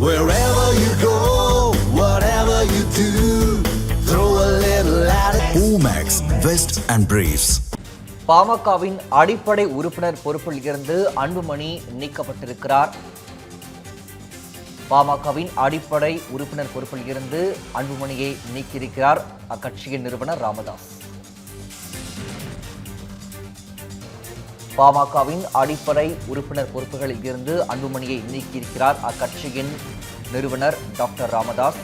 Wherever you go, whatever you do, throw a little at it. Omax, Vest and Briefs. பாமகவின் அடிப்படை உறுப்பினர் பொறுப்பில் இருந்து அன்புமணி நீக்கப்பட்டிருக்கிறார் பாமகவின் அடிப்படை உறுப்பினர் பொறுப்பில் இருந்து அன்புமணியை நீக்கியிருக்கிறார் அக்கட்சியின் நிறுவனர் ராமதாஸ் பாமகவின் அடிப்படை உறுப்பினர் பொறுப்புகளில் இருந்து அன்புமணியை நீக்கியிருக்கிறார் அக்கட்சியின் நிறுவனர் டாக்டர் ராமதாஸ்.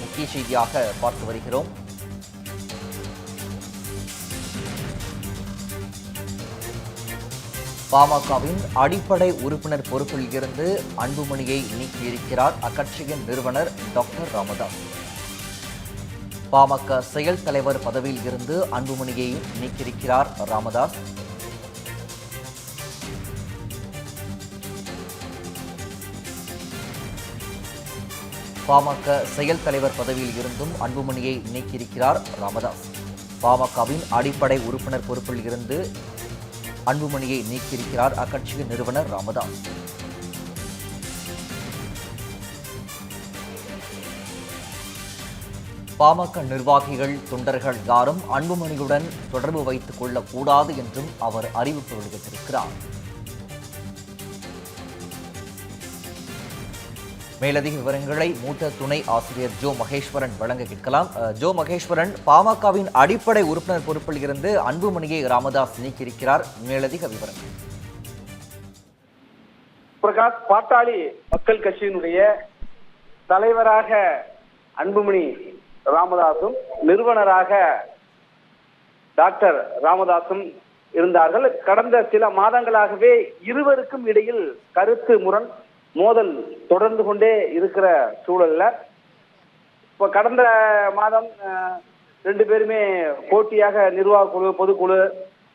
முக்கிய செய்தியாக பார்த்து வருகிறோம். பாமகவின் அடிப்படை உறுப்பினர் பொறுப்பில் இருந்து அன்புமணியை நீக்கியிருக்கிறார் அக்கட்சியின் நிறுவனர் டாக்டர் ராமதாஸ். பாமக செயல் தலைவர் பதவியில் இருந்து அன்புமணியை நீக்கியிருக்கிறார் ராமதாஸ். பாமக செயல் தலைவர் பதவியில் இருந்தும் அன்புமணியை நீக்கியிருக்கிறார் ராமதாஸ். பாமகவின் அடிப்படை உறுப்பினர் பொறுப்பில் இருந்து அன்புமணியை நீக்கியிருக்கிறார் அக்கட்சியின் நிறுவனர் ராமதாஸ். பாமக நிர்வாகிகள் தொண்டர்கள் யாரும் அன்புமணியுடன் தொடர்பு வைத்துக் கொள்ளக்கூடாது என்றும் அவர் அறிவிப்பு வெளியிட்டிருக்கிறார். மேலதிக விவரங்களை மூத்த துணை ஆசிரியர் ஜோ மகேஸ்வரன் வழங்க கேட்கலாம். ஜோ மகேஸ்வரன் பாமகவின் அடிப்படை உறுப்பினர் பொறுப்பில் இருந்து அன்புமணியை ராமதாஸ் நீக்கியிருக்கிறார். மேலதிக விவரங்கள். பிரகாஷ் பாட்டாளி மக்கள் கட்சியினுடைய தலைவராக அன்புமணி ராமதாசும் நிறுவனராக டாக்டர் ராமதாசும் இருந்தார்கள். கடந்த சில மாதங்களாகவே இருவருக்கும் இடையில் கருத்து முரண் மோதல் தொடர்ந்து கொண்டே இருக்கிற சூழல்ல இப்ப கடந்த மாதம் ரெண்டு பேருமே போட்டியாக நிர்வாக குழு பொதுக்குழு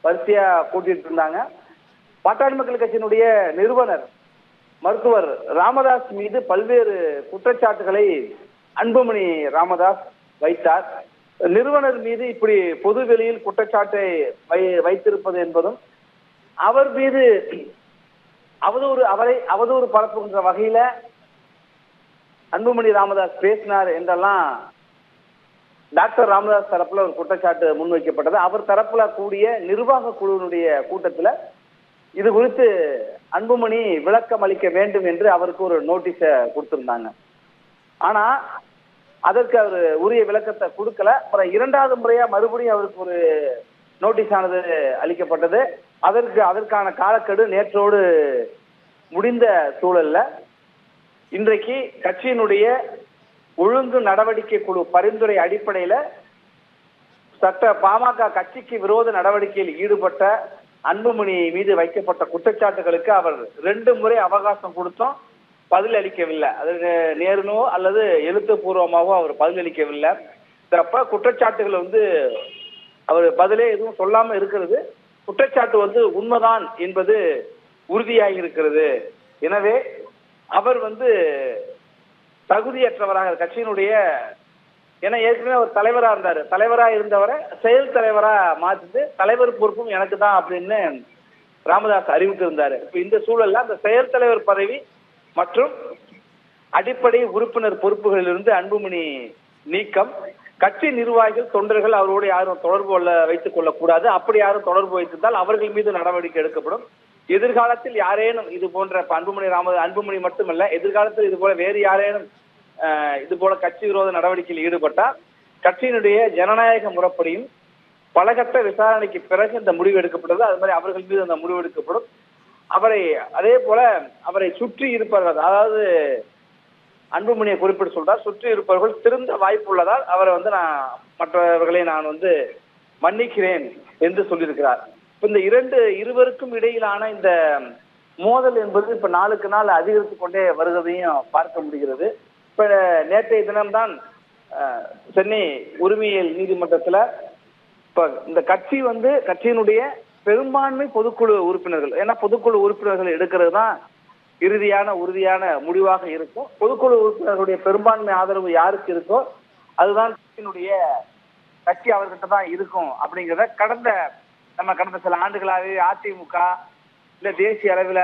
வரிசையா கூட்டிட்டு இருந்தாங்க. பாட்டாளி மக்கள் கட்சியினுடைய நிறுவனர் மருத்துவர் ராமதாஸ் மீது பல்வேறு குற்றச்சாட்டுகளை அன்புமணி ராமதாஸ் வைத்தார். நிறுவனர் மீது இப்படி பொது வெளியில் குற்றச்சாட்டை வை வைத்திருப்பது என்பதும் அவர் மீது அவதூறு அவரை அவதூறு பரப்புகின்ற வகையில அன்புமணி ராமதாஸ் பேசினார் என்றெல்லாம் டாக்டர் ராமதாஸ் தரப்புல ஒரு குற்றச்சாட்டு முன்வைக்கப்பட்டது. அவர் தரப்புல கூடிய நிர்வாக குழுவினுடைய கூட்டத்துல இது குறித்து அன்புமணி விளக்கம் அளிக்க வேண்டும் என்று அவருக்கு ஒரு நோட்டீஸ கொடுத்திருந்தாங்க. ஆனா அதற்கு அவர் உரிய விளக்கத்தை கொடுக்கல. அப்புறம் இரண்டாவது முறையா மறுபடியும் அவருக்கு ஒரு நோட்டீஸ் ஆனது அளிக்கப்பட்டது. அதற்கு அதற்கான காலக்கெடு நேற்றோடு முடிந்த சூழல்ல இன்றைக்கு கட்சியினுடைய ஒழுங்கு நடவடிக்கை குழு பரிந்துரை அடிப்படையில் சட்ட பாமக கட்சிக்கு விரோத நடவடிக்கையில் ஈடுபட்ட அன்புமணி மீது வைக்கப்பட்ட குற்றச்சாட்டுகளுக்கு அவர் ரெண்டு முறை அவகாசம் கொடுத்தும் பதில் அளிக்கவில்லை அதற்கு நேர்னோ அல்லது எழுத்துப்பூர்வமாகவோ அவர் பதில் அளிக்கவில்லை அப்ப குற்றச்சாட்டுகள் வந்து அவர் பதிலே எதுவும் சொல்லாம இருக்கிறது. குற்றச்சாட்டு வந்து உண்மைதான் என்பது உறுதியாகி இருக்கிறது எனவே அவர் வந்து தகுதியற்றவராக கட்சியினுடைய ஏன்னா ஏற்கனவே ஒரு தலைவரா இருந்தாரு. தலைவரா இருந்தவரை செயல் தலைவரா மாத்திட்டு தலைவர் பொறுப்பும் எனக்கு தான் அப்படின்னு ராமதாஸ் அறிவித்து இருந்தாரு. இப்ப இந்த சூழல்ல அந்த செயல் தலைவர் பதவி மற்றும் அடிப்படை உறுப்பினர் பொறுப்புகளிலிருந்து அன்புமணி நீக்கம் கட்சி நிர்வாகிகள் தொண்டர்கள் அவரோடு யாரும் தொடர்பு கொள்ள வைத்துக் கொள்ளக்கூடாது. அப்படி யாரும் தொடர்பு வைத்திருந்தால் அவர்கள் மீது நடவடிக்கை எடுக்கப்படும். எதிர்காலத்தில் யாரேனும் இது போன்ற அன்புமணி ராம அன்புமணி மட்டுமல்ல எதிர்காலத்தில் இது போல வேறு யாரேனும் இது போல கட்சி விரோத நடவடிக்கையில் ஈடுபட்டால் கட்சியினுடைய ஜனநாயக முறைப்படியும் பலகட்ட விசாரணைக்கு பிறகு இந்த முடிவு எடுக்கப்பட்டது. அது மாதிரி அவர்கள் மீது அந்த முடிவு எடுக்கப்படும். அவரை அதே போல அவரை சுற்றி இருப்பவர்கள் அதாவது அன்புமணியை குறிப்பிட்டு சொல்றார். சுற்றி இருப்பவர்கள் திருந்த வாய்ப்பு உள்ளதால் அவரை வந்து நான் மற்றவர்களை நான் வந்து மன்னிக்கிறேன் என்று சொல்லியிருக்கிறார். இப்ப இந்த இரண்டு இருவருக்கும் இடையிலான இந்த மோதல் என்பது இப்ப நாளுக்கு நாள் அதிகரித்து கொண்டே வருவதையும் பார்க்க முடிகிறது. இப்ப நேற்றைய தினம்தான் சென்னை உரிமையியல் நீதிமன்றத்துல இப்ப இந்த கட்சி வந்து கட்சியினுடைய பெரும்பான்மை பொதுக்குழு உறுப்பினர்கள். ஏன்னா பொதுக்குழு உறுப்பினர்கள் எடுக்கிறது தான் இறுதியான உறுதியான முடிவாக இருக்கும் பொதுக்குழு உறுப்பினர்களுடைய பெரும்பான்மை ஆதரவு யாருக்கு இருக்கோ அதுதான் கட்சியினுடைய கட்சி அவர்கிட்ட தான் இருக்கும் அப்படிங்கிறத கடந்த நம்ம கடந்த சில ஆண்டுகளாகவே அதிமுக இல்ல தேசிய அளவில்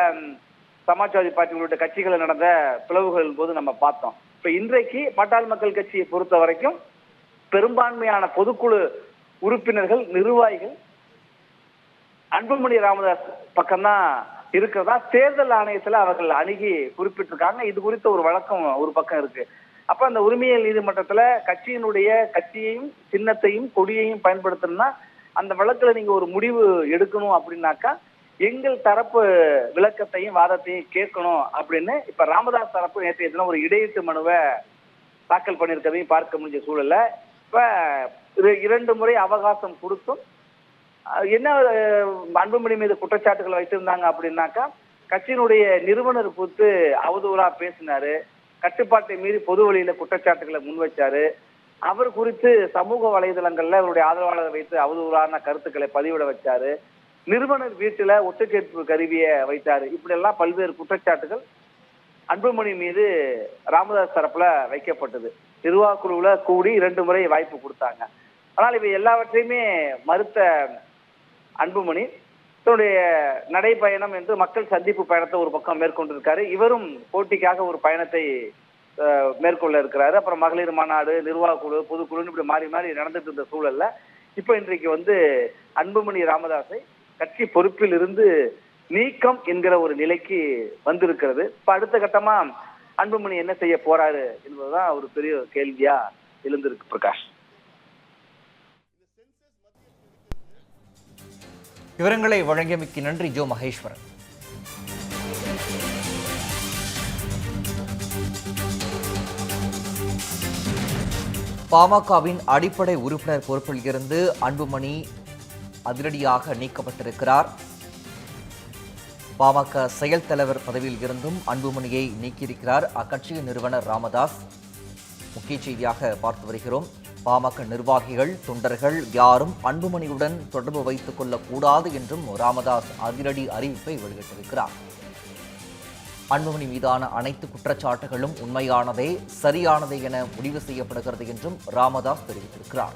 சமாஜ்வாதி பார்ட்டி உள்ளிட்ட கட்சிகள் நடந்த பிளவுகளின் போது நம்ம பார்த்தோம். இப்ப இன்றைக்கு பாட்டாளி மக்கள் கட்சியை பொறுத்த வரைக்கும் பெரும்பான்மையான பொதுக்குழு உறுப்பினர்கள் நிர்வாகிகள் அன்புமணி ராமதாஸ் பக்கம்தான் இருக்கிறதா? தேர்தல் ஆணையத்துல அவர்கள் அணுகி குறிப்பிட்டிருக்காங்க. இது குறித்த ஒரு வழக்கம் ஒரு பக்கம் இருக்கு. அப்ப அந்த உரிமையியல் நீதிமன்றத்துல கட்சியினுடைய கட்சியையும் சின்னத்தையும் கொடியையும் பயன்படுத்தணும்னா அந்த வழக்குல நீங்க ஒரு முடிவு எடுக்கணும் அப்படின்னாக்கா எங்கள் தரப்பு விளக்கத்தையும் வாதத்தையும் கேட்கணும் அப்படின்னு இப்ப ராமதாஸ் தரப்பு நேற்றைய தினம் ஒரு இடையீட்டு மனுவை தாக்கல் பண்ணியிருக்கதையும் பார்க்க முடிஞ்ச சூழல்ல. இப்ப இரண்டு முறை அவகாசம் கொடுத்தும் என்ன அன்புமணி மீது குற்றச்சாட்டுகள் வைத்திருந்தாங்க அப்படின்னாக்கா கட்சியினுடைய நிறுவனர் குறித்து அவதூறா பேசினாரு. கட்டுப்பாட்டை மீறி பொது வழியில குற்றச்சாட்டுகளை முன்வைச்சாரு அவர் குறித்து சமூக வலைதளங்கள்ல அவருடைய ஆதரவாளரை வைத்து அவதூறான கருத்துக்களை பதிவிட வச்சாரு. நிறுவனர் வீட்டுல ஒட்டுக்கேட்பு கருவியை வைத்தாரு. இப்படி எல்லாம் பல்வேறு குற்றச்சாட்டுகள் அன்புமணி மீது ராமதாஸ் தரப்புல வைக்கப்பட்டது. நிர்வாகக்குழுவுல கூடி இரண்டு முறை வாய்ப்பு கொடுத்தாங்க. ஆனால் இவை எல்லாவற்றையுமே மறுத்த அன்புமணி தன்னுடைய நடைப்பயணம் என்று மக்கள் சந்திப்பு பயணத்தை ஒரு பக்கம் மேற்கொண்டிருக்காரு. இவரும் போட்டிக்காக ஒரு பயணத்தை மேற்கொள்ள இருக்கிறாரு. அப்புறம் மகளிர் மாநாடு நிர்வாகக்குழு பொதுக்குழுன்னு இப்படி மாறி மாறி நடந்துட்டு இருந்த சூழல்ல இப்ப இன்றைக்கு வந்து அன்புமணி ராமதாஸை கட்சி பொறுப்பில் இருந்து நீக்கம் என்கிற ஒரு நிலைக்கு வந்திருக்கிறது. இப்ப அடுத்த கட்டமா அன்புமணி என்ன செய்ய போறாரு என்பதுதான் ஒரு பெரிய கேள்வியா எழுந்திருக்கு பிரகாஷ். விவரங்களை வழங்கியமைக்கு நன்றி ஜோ மகேஸ்வரன். பாமகவின் அடிப்படை உறுப்பினர் பொறுப்பில் இருந்து அன்புமணி அதிரடியாக நீக்கப்பட்டிருக்கிறார். பாமக செயல் தலைவர் பதவியில் இருந்தும் அன்புமணியை நீக்கியிருக்கிறார் அக்கட்சியின் நிறுவனர் ராமதாஸ். முக்கிய செய்தியாக பார்த்து வருகிறோம். பாமக நிர்வாகிகள் தொண்டர்கள் யாரும் அன்புமணியுடன் தொடர்பு வைத்துக் கொள்ளக்கூடாது என்றும் ராமதாஸ் அதிரடி அறிவிப்பை வெளியிட்டிருக்கிறார். அன்புமணி மீதான அனைத்து குற்றச்சாட்டுகளும் உண்மையானதே சரியானதே என முடிவு செய்யப்படுகிறது என்றும் ராமதாஸ் தெரிவித்திருக்கிறார்.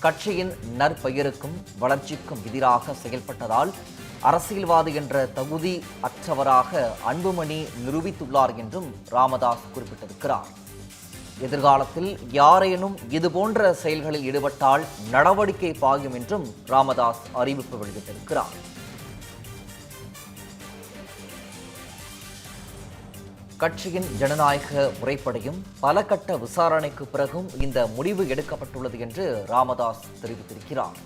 கட்சியின் நற்பெயருக்கும் வளர்ச்சிக்கும் எதிராக செயல்பட்டதால் அரசியல்வாதி என்ற தகுதி அற்றவராக அன்புமணி நிரூபித்துள்ளார் என்றும் ராமதாஸ் குறிப்பிட்டிருக்கிறார். எதிர்காலத்தில் யாரேனும் இதுபோன்ற செயல்களில் ஈடுபட்டால் நடவடிக்கை பாயும் என்றும் ராமதாஸ் அறிவிப்பு வெளியிட்டிருக்கிறார். கட்சியின் ஜனநாயக முறைப்படியும் பல கட்ட விசாரணைக்கு பிறகும் இந்த முடிவு எடுக்கப்பட்டுள்ளது என்று ராமதாஸ் தெரிவித்திருக்கிறார்.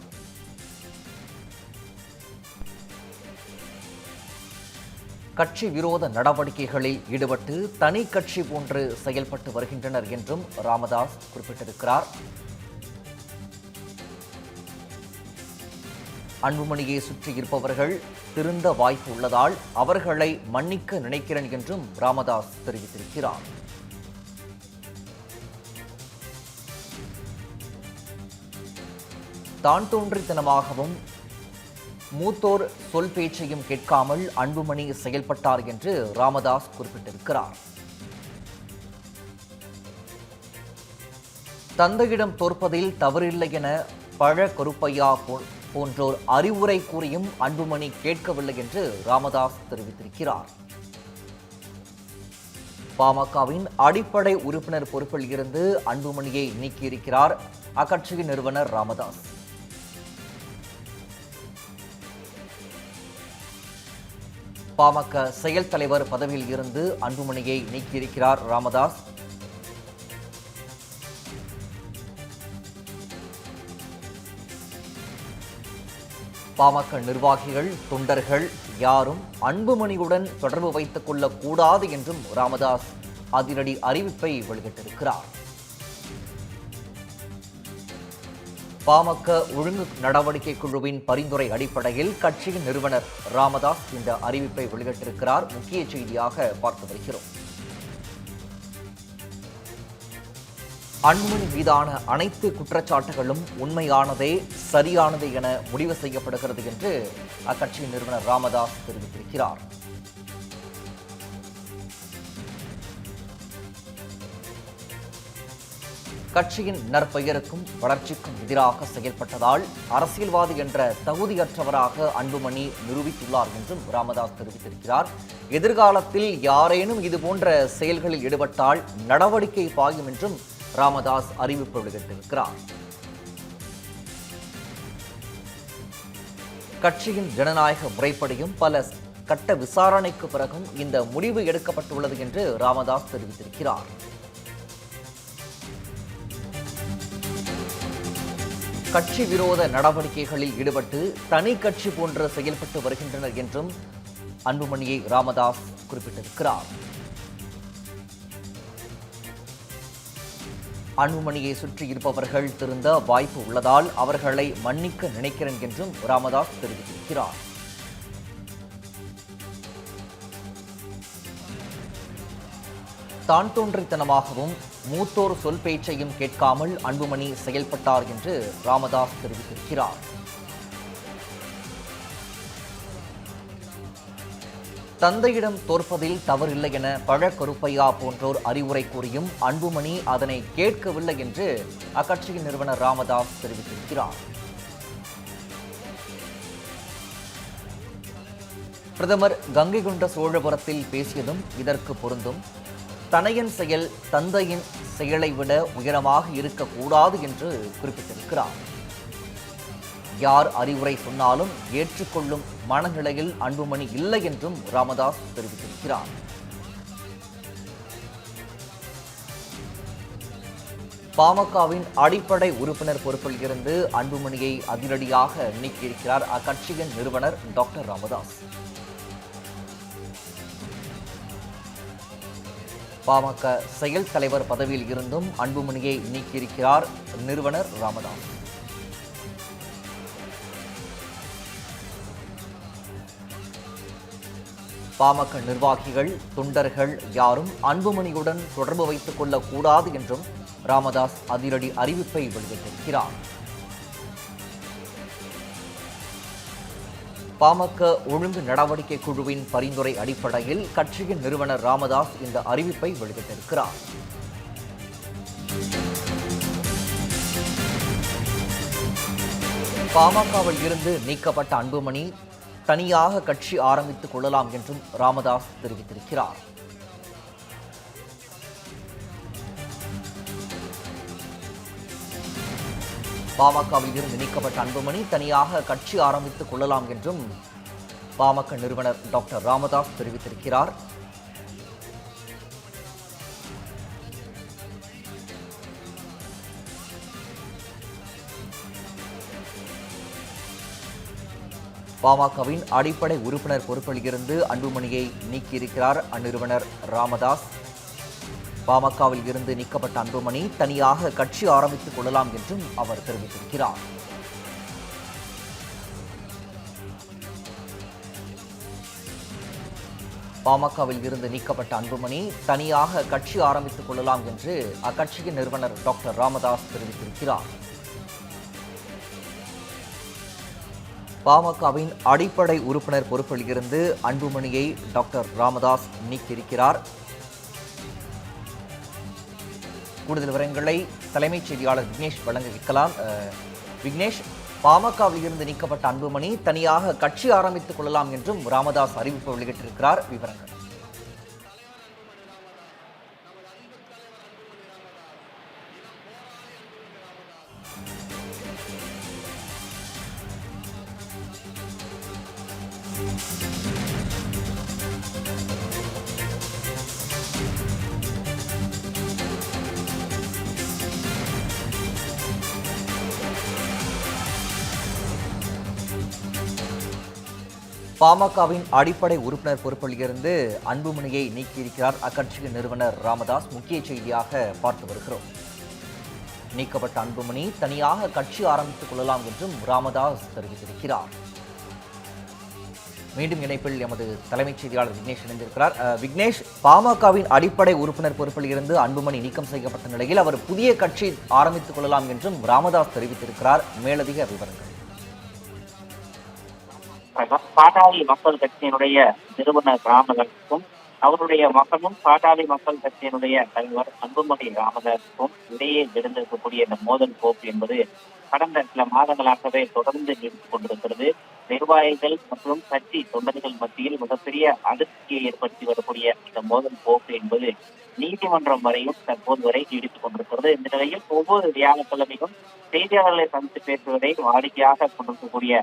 கட்சி விரோத நடவடிக்கைகளில் ஈடுபட்டு தனி கட்சி போன்று செயல்பட்டு வருகின்றனர் என்றும் ராமதாஸ் குறிப்பிட்டிருக்கிறார். அன்புமணியை சுற்றி இருப்பவர்கள் திருந்த வாய்ப்பு உள்ளதால் அவர்களை மன்னிக்க நினைக்கிறேன் என்றும் ராமதாஸ் தெரிவித்திருக்கிறார். தான் தோன்றித்தனமாகவும் மூத்தோர் சொல் பேச்சையும் கேட்காமல் அன்புமணி செயல்பட்டார் என்று ராமதாஸ் குறிப்பிட்டிருக்கிறார். தந்தையிடம் தோற்பதில் தவறில்லை என பழ கருப்பையா போ- போன்றோர் அறிவுரை கூறியும் அன்புமணி கேட்கவில்லை என்று ராமதாஸ் தெரிவித்திருக்கிறார். பாமகவின் அடிப்படை உறுப்பினர் பொறுப்பில் இருந்து அன்புமணியை நீக்கியிருக்கிறார் அக்கட்சியின் நிறுவனர் ராமதாஸ். பாமக செயல் தலைவர் பதவியில் இருந்து அன்புமணியை நீக்கியிருக்கிறார் ராமதாஸ். பாமக நிர்வாகிகள் தொண்டர்கள் யாரும் அன்புமணியுடன் தொடர்பு வைத்துக் கொள்ளக்கூடாது என்றும் ராமதாஸ் அதிரடி அறிவிப்பை வெளியிட்டிருக்கிறார். பாமக ஒழுங்கு நடவடிக்கை குழுவின் பரிந்துரை அடிப்படையில் கட்சியின் நிறுவனர் ராமதாஸ் இந்த அறிவிப்பை வெளியிட்டிருக்கிறார். முக்கிய செய்தியாக பார்த்து வருகிறோம். அன்புமணி மீதான அனைத்து குற்றச்சாட்டுகளும் உண்மையானதே சரியானதே என முடிவு செய்யப்படுகிறது என்று அக்கட்சியின் நிறுவனர் ராமதாஸ் தெரிவித்திருக்கிறார். கட்சியின் நற்பெயருக்கும் வளர்ச்சிக்கும் எதிராக செயல்பட்டதால் அரசியல்வாதி என்ற தகுதியற்றவராக அன்புமணி நிரூபித்துள்ளார் என்றும் ராமதாஸ் தெரிவித்திருக்கிறார். எதிர்காலத்தில் யாரேனும் இதுபோன்ற செயல்களில் ஈடுபட்டால் நடவடிக்கை பாயும் என்றும் ராமதாஸ் அறிவிப்பு வெளியிட்டிருக்கிறார். கட்சியின் ஜனநாயக முறைப்படியும் பல கட்ட விசாரணைக்கு பிறகும் இந்த முடிவு எடுக்கப்பட்டுள்ளது என்று ராமதாஸ் தெரிவித்திருக்கிறார். கட்சி விரோத நடவடிக்கைகளில் ஈடுபட்டு தனி கட்சி போன்று செயல்பட்டு வருகின்றனர் என்றும் அன்புமணியை ராமதாஸ் குறிப்பிட்டிருக்கிறார். அன்புமணியை சுற்றி இருப்பவர்கள் திருந்த வாய்ப்பு உள்ளதால் அவர்களை மன்னிக்க நினைக்கிறேன் என்றும் ராமதாஸ் தெரிவித்திருக்கிறார். தான் தோன்றித்தனமாகவும் மூத்தோர் சொல் பேச்சையும் கேட்காமல் அன்புமணி செயல்பட்டார் என்று ராமதாஸ் தெரிவித்திருக்கிறார். தந்தையிடம் தோற்பதில் தவறில்லை என பழக்கருப்பையா போன்றோர் அறிவுரை கூறியும் அன்புமணி அதனை கேட்கவில்லை என்று அக்கட்சியின் நிறுவனர் ராமதாஸ் தெரிவித்திருக்கிறார். பிரதமர் கங்கை கொண்ட சோழபுரத்தில் பேசியதும் இதற்கு பொருந்தும். தனையின் செயல் தந்தையின் செயலை விட உயரமாக இருக்கக்கூடாது என்று குறிப்பிட்டிருக்கிறார். யார் அறிவுரை சொன்னாலும் ஏற்றுக்கொள்ளும் மனநிலையில் அன்புமணி இல்லை என்றும் ராமதாஸ் தெரிவித்திருக்கிறார். பாமகவின் அடிப்படை உறுப்பினர் பொறுப்பில் இருந்து அன்புமணியை அதிரடியாக நீக்கியிருக்கிறார் அக்கட்சியின் நிறுவனர் டாக்டர் ராமதாஸ். பாமக செயல் தலைவர் பதவியில் இருந்தும் அன்புமணியை நீக்கியிருக்கிறார் நிறுவனர் ராமதாஸ். பாமக நிர்வாகிகள் தொண்டர்கள் யாரும் அன்புமணியுடன் தொடர்பு வைத்துக் கொள்ளக்கூடாது என்றும் ராமதாஸ் அதிரடி அறிவிப்பை வெளியிட்டிருக்கிறார். பாமக ஒழுங்கு நடவடிக்கை குழுவின் பரிந்துரை அடிப்படையில் கட்சியின் நிறுவனர் ராமதாஸ் இந்த அறிவிப்பை வெளியிட்டிருக்கிறார். பாமகவில் இருந்து நீக்கப்பட்ட அன்புமணி தனியாக கட்சி ஆரம்பித்துக் கொள்ளலாம் என்றும் ராமதாஸ் தெரிவித்திருக்கிறார். பாமகவில் இருந்து நீக்கப்பட்ட அன்புமணி தனியாக கட்சி ஆரம்பித்துக் கொள்ளலாம் என்றும் பாமக நிறுவனர் டாக்டர் ராமதாஸ் தெரிவித்திருக்கிறார். பாமகவின் அடிப்படை உறுப்பினர் பொறுப்பில் இருந்து அன்புமணியை நீக்கியிருக்கிறார் அந்நிறுவனர் ராமதாஸ். பாமகவில் இருந்து நீக்கப்பட்ட அன்புமணி தனியாக கட்சி ஆரம்பித்துக் கொள்ளலாம் என்றும் அவர் தெரிவித்திருக்கிறார். பாமகவில் இருந்து நீக்கப்பட்ட அன்புமணி தனியாக கட்சி ஆரம்பித்துக் கொள்ளலாம் என்று அக்கட்சியின் நிறுவனர் டாக்டர் ராமதாஸ் தெரிவித்திருக்கிறார். பாமகவின் அடிப்படை உறுப்பினர் பொறுப்பில் இருந்து அன்புமணியை டாக்டர் ராமதாஸ் நீக்கியிருக்கிறார். கூடுதல் விவரங்களை தலைமைச் செய்தியாளர் விக்னேஷ் வழங்க வைக்கலாம் விக்னேஷ் பாமகவில் இருந்து நீக்கப்பட்ட அன்புமணி தனியாக கட்சி ஆரம்பித்துக் கொள்ளலாம் என்றும் ராமதாஸ் அறிவிப்பு வெளியிட்டிருக்கிறார். விவரங்கள். பாமகவின் அடிப்படை உறுப்பினர் பொறுப்பிலிருந்து அன்புமணியை நீக்கியிருக்கிறார் அக்கட்சியின் நிறுவனர் ராமதாஸ். முக்கிய செய்தியாக பார்த்து வருகிறோம். நீக்கப்பட்ட அன்புமணி தனியாக கட்சி ஆரம்பித்துக் கொள்ளலாம் என்றும் ராமதாஸ் தெரிவித்திருக்கிறார். மீண்டும் இணைப்பில் எமது தலைமைச் செய்தியாளர் விக்னேஷ் இணைந்திருக்கிறார். விக்னேஷ் பாமகவின் அடிப்படை உறுப்பினர் பொறுப்பில் இருந்து அன்புமணி நீக்கம் செய்யப்பட்ட நிலையில் அவர் புதிய கட்சி ஆரம்பித்துக் கொள்ளலாம் என்றும் ராமதாஸ் தெரிவித்திருக்கிறார். மேலதிக விவரங்கள். பாட்டாளி மக்கள் கட்சியினுடைய நிறுவனர் ராமதாஸும் அவருடைய மகனும் பாட்டாளி மக்கள் கட்சியினுடைய தலைவர் அன்புமணி ராமதாஸுக்கும் இடையே இருந்திருக்கக்கூடிய இந்த மோதல் போக்கு என்பது கடந்த சில மாதங்களாகவே தொடர்ந்து நீடித்துக் கொண்டிருக்கிறது. நிர்வாகிகள் மற்றும் கட்சி தொண்டர்கள் மத்தியில் மிகப்பெரிய அதிருப்தியை ஏற்படுத்தி வரக்கூடிய இந்த மோதல் போக்கு என்பது நீதிமன்றம் வரையும் தற்போது வரை நீடித்துக் கொண்டிருக்கிறது. இந்த நிலையில் ஒவ்வொரு வியாழக்கிழமையும் செய்தியாளர்களை சந்தித்து பேசுவதை வாடிக்கையாக கொண்டிருக்கக்கூடிய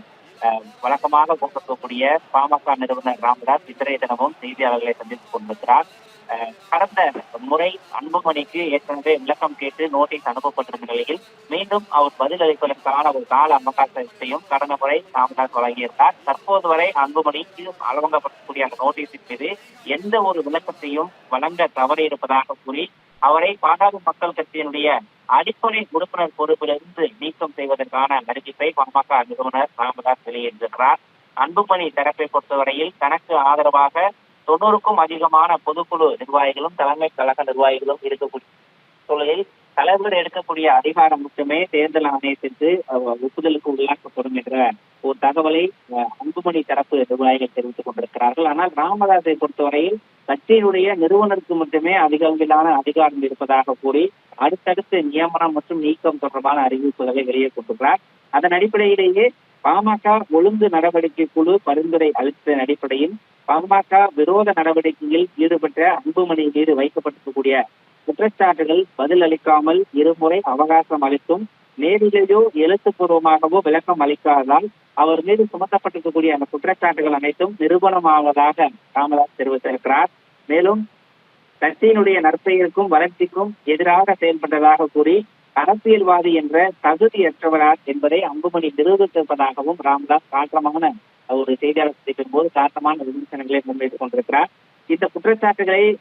வழக்கமாக கொண்டிருக்கக்கூடிய பாமக நிறுவனர் ராமதாஸ் இன்றைய தினமும் செய்தியாளர்களை சந்தித்துக் கொண்டிருக்கிறார். அஹ், கடந்த முறை அன்புமணிக்கு ஏற்கனவே விளக்கம் கேட்டு நோட்டீஸ் அனுப்பப்பட்டிருந்த நிலையில் மீண்டும் அவர் பதில் அளிப்பதற்கான ஒரு கால அவகாசத்தையும் கடந்த முறை ராமதாஸ் வழங்கியிருந்தார். தற்போது வரை அன்புமணிக்கு வழங்கப்படக்கூடிய அந்த நோட்டீஸின் மீது எந்த ஒரு விளக்கத்தையும் வழங்க தவறியிருப்பதாக கூறி அவரை பாட்டாளி மக்கள் கட்சியினுடைய அடிப்படை உறுப்பினர் பொறுப்பிலிருந்து நீக்கம் செய்வதற்கான அறிவிப்பை பாமக நிறுவனர் ராமதாஸ் வெளியிட்டிருக்கிறார். அன்புமணி தரப்பை பொறுத்தவரையில் தனக்கு ஆதரவாக தொண்ணூறுக்கும் அதிகமான பொதுக்குழு நிர்வாகிகளும் தலைமை கழக நிர்வாகிகளும் இருக்கக்கூடிய சூழலில் தலைவர் எடுக்கக்கூடிய அதிகாரம் மட்டுமே தேர்தல் ஆணையத்திற்கு ஒப்புதலுக்கு உள்ளாக்கப்படும் என்ற ஒரு தகவலை அன்புமணி தரப்பு நிர்வாகிகள் தெரிவித்துக் கொண்டிருக்கிறார்கள். ஆனால் ராமதாஸை பொறுத்தவரையில் கட்சியினுடைய நிறுவனருக்கு மட்டுமே அதிக அளவிலான அதிகாரம் இருப்பதாக கூறி அடுத்தடுத்து நியமனம் மற்றும் நீக்கம் தொடர்பான அறிவிப்புகளை வெளியே கொண்டுள்ளார். அதன் அடிப்படையிலேயே பாமக ஒழுங்கு நடவடிக்கை குழு பரிந்துரை அளித்ததன் அடிப்படையில் பாமக விரோத நடவடிக்கையில் ஈடுபட்ட அன்புமணி மீது வைக்கப்பட்டிருக்கக்கூடிய குற்றச்சாட்டுகள் பதில் அளிக்காமல் இருமுறை அவகாசம் அளித்தும் நேரிலேயோ எழுத்துப்பூர்வமாகவோ விளக்கம் அளிக்காததால் அவர் மீது சுமத்தப்பட்டிருக்கக்கூடிய அந்த குற்றச்சாட்டுகள் அனைத்தும் நிரூபணமாவதாக ராமதாஸ் தெரிவித்திருக்கிறார். மேலும் கட்சியினுடைய நற்பெயருக்கும் வளர்ச்சிக்கும் எதிராக செயல்பட்டதாக கூறி அரசியல்வாதி என்ற தகுதியற்றவரார் என்பதை அன்புமணி நிரூபித்திருப்பதாகவும் ராமதாஸ் காற்றமான ஒரு செய்தியாளர் சந்திப்பின் போது காட்டமான விமர்சனங்களை முன்வைத்துக் கொண்டிருக்கிறார். இந்த குற்றச்சாட்டுகளை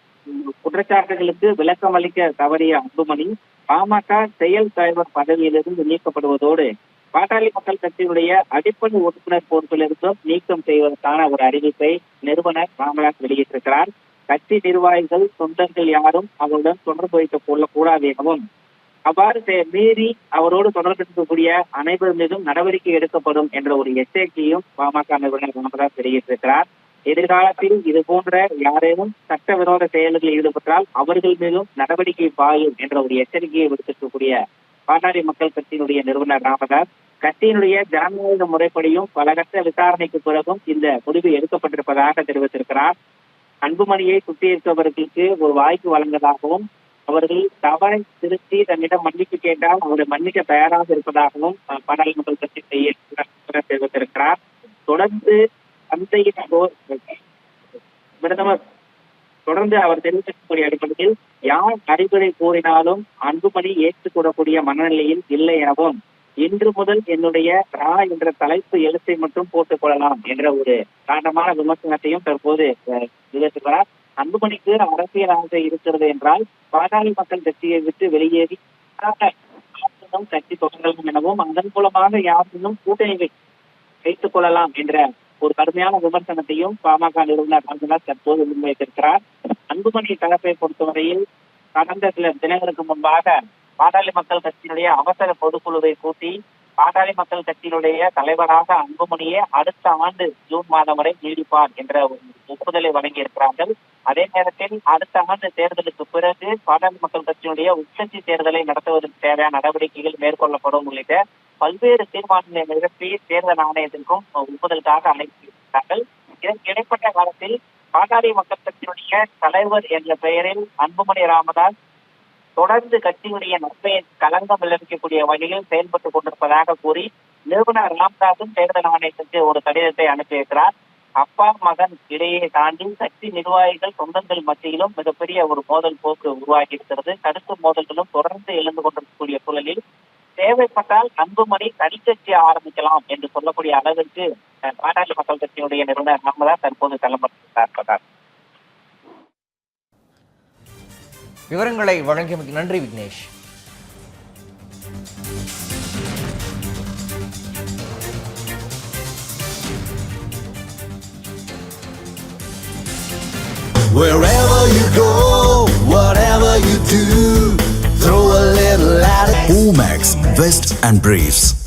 குற்றச்சாட்டுகளுக்கு விளக்கம் அளிக்க தவறிய அன்புமணி பாமக செயல் தலைவர் பதவியிலிருந்து நீக்கப்படுவதோடு பாட்டாளி மக்கள் கட்சியினுடைய அடிப்படை உறுப்பினர் பொறுப்பிலிருந்தும் நீக்கம் செய்வதற்கான ஒரு அறிவிப்பை நிறுவனர் ராமதாஸ் வெளியிட்டிருக்கிறார். கட்சி நிர்வாகிகள் தொண்டர்கள் யாரும் அவருடன் தொடர்பு வைத்துக் கொள்ளக்கூடாது எனவும் அவ்வாறு மீறி அவரோடு தொடர்பு இருக்கக்கூடிய அனைவர் மீதும் நடவடிக்கை எடுக்கப்படும் என்ற ஒரு எச்சரிக்கையும் பாமக நிறுவனர் ராமதாஸ் வெளியிட்டிருக்கிறார். எதிர்காலத்தில் இது போன்ற யாரேனும் சட்டவிரோத செயல்களில் ஈடுபட்டால் அவர்கள் மீதும் நடவடிக்கை பாயும் என்ற ஒரு எச்சரிக்கையை விடுத்திருக்கக்கூடிய பாட்டாளி மக்கள் கட்சியினுடைய நிறுவனர் ராமதாஸ். கட்சியினுடைய ஜனநாயக முறைப்படியும் பலகட்ட விசாரணைக்கு பிறகும் இந்த முடிவு எடுக்கப்பட்டிருப்பதாக தெரிவித்திருக்கிறார். அன்புமணியை சுட்டியிருப்பவர்களுக்கு ஒரு வாய்ப்பு வழங்குவதாகவும் அவர்கள் தவறை திருத்தி தன்னிடம் மன்னிப்பு கேட்டால் அவரை மன்னிக்க தயாராக இருப்பதாகவும் பாட்டாளி மக்கள் கட்சி செய்ய தெரிவித்திருக்கிறார். தொடர்ந்து தந்தையின் பிரதமர் தொடர்ந்து அவர் தெரிவித்திருக்கக்கூடிய அடிப்படையில் யார் அறிவுரை கூறினாலும் அன்புமணி ஏற்றுக்கொள்ளக்கூடிய மனநிலையில் இல்லை எனவும் இன்று முதல் என்னுடைய ரா என்ற தலைப்பு எழுத்தை மட்டும் போட்டுக் கொள்ளலாம் என்ற ஒரு காரணமான விமர்சனத்தையும் தற்போது நிகழ்த்துகிறார். அன்புமணிக்கு அரசியல் ஆசை இருக்கிறது என்றால் பாட்டாளி மக்கள் கட்சியை விட்டு வெளியேறி கட்சி தொடங்கலாம் எனவும் அதன் மூலமாக யாருடனும் கூட்டணி வை- வைத்துக் கொள்ளலாம் என்ற ஒரு கடுமையான விமர்சனத்தையும் பாமக நிறுவனர் ராமதாஸ் தற்போது முன்வைத்திருக்கிறார். அன்புமணி தரப்பை பொறுத்தவரையில் கடந்த சில தினங்களுக்கு முன்பாக பாட்டாளி மக்கள் கட்சியினுடைய அவசர பொதுக்குழுவை கூட்டி பாட்டாளி மக்கள் கட்சியினுடைய தலைவராக அன்புமணியே அடுத்த ஆண்டு ஜூன் மாதம் வரை நீடிப்பார் என்ற ஒரு ஒப்புதலை வழங்கியிருக்கிறார்கள். அதே நேரத்தில் அடுத்த ஆண்டு தேர்தலுக்கு பிறகு பாட்டாளி மக்கள் கட்சியினுடைய உட்கட்சி தேர்தலை நடத்துவதற்கு தேவையான நடவடிக்கைகள் மேற்கொள்ளப்படும் உள்ளிட்ட பல்வேறு தீர்மானங்களை நிகழ்த்தி தேர்தல் ஆணையத்திற்கும் ஒப்புதலுக்காக அழைத்திருக்கிறார்கள். இதற்கு இடைப்பட்ட காலத்தில் பாட்டாளி மக்கள் கட்சியினுடைய தலைவர் என்ற பெயரில் அன்புமணி ராமதாஸ் தொடர்ந்து கட்சியுடைய நற்பெயர் களங்கம் விளைவிக்கக்கூடிய வகையில் செயல்பட்டுக் கொண்டிருப்பதாக கூறி நிறுவனர் ராம்தாஸும் தேர்தல் ஆணையத்திற்கு ஒரு கடிதத்தை அனுப்பியிருக்கிறார். அப்பா மகன் இடையே தாண்டி கட்சி நிர்வாகிகள் சொந்தங்கள் மத்தியிலும் மிகப்பெரிய ஒரு மோதல் போக்கு உருவாகி இருக்கிறது. கருத்து மோதல்களும் தொடர்ந்து எழுந்து கொண்டிருக்கக்கூடிய சூழலில் தேவைப்பட்டால் அன்புமணி தனிக்கட்சி ஆரம்பிக்கலாம் என்று சொல்லக்கூடிய அளவிற்கு அஹ், பாட்டாளி மக்கள் கட்சியினுடைய நிறுவனர் ராமதாஸ் தற்போது தள்ளப்பட்டிருக்கிறார் விவரங்களை வழங்கியமைக்கு நன்றி Vignesh Wherever you go, whatever you do, throw a little at it. Omax, Vest and Briefs.